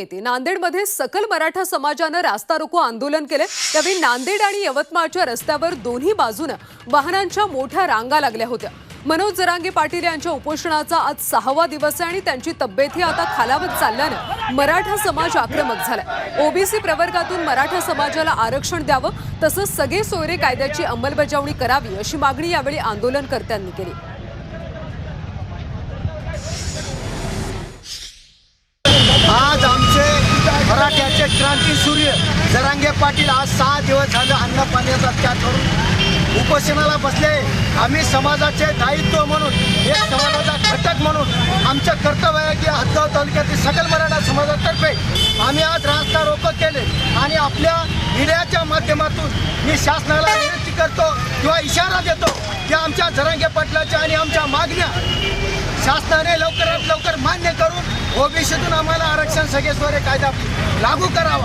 येते. नांदेडमध्ये सकल मराठा समाजानं रास्ता रोको आंदोलन केले. त्यावेळी नांदेड आणि यवतमाळच्या रस्त्यावर दोन्ही बाजूनं वाहनांच्या मोठ्या रांगा लागल्या होत्या. मनोज जरांगे पाटील यांच्या उपोषणाचा आज सहावा दिवस आहे आणि त्यांची तब्येतही आता खालावत चालल्यानं मराठा समाज आक्रमक झालाय. ओबीसी प्रवर्गातून मराठा समाजाला आरक्षण द्यावं तसंच सगळे सोयरे कायद्याची अंमलबजावणी करावी अशी मागणी यावेळी आंदोलनकर्त्यांनी केली आज आमचे मराठ्याचे क्रांती सूर्य. जरांगे पाटील आज सहा दिवस झालं अन्न पाण्याचा त्याग करून उपोषणाला बसले. आम्ही समाजाचे दायित्व म्हणून एक समाजाचा घटक म्हणून आमचं कर्तव्य आहे की हदगाव तालुक्यातील सकल मराठा समाजातर्फे आम्ही आज रास्ता रोको केले. आणि आपल्या मीडियाच्या माध्यमातून मी शासनाला विनंती करतो किंवा इशारा देतो की आमच्या जरांगे पाटलाच्या आणि आमच्या मागण्या शासनाने लवकरात लवकर ओबीसीतून आम्हाला आरक्षण सगळे कायदा लागू करावा.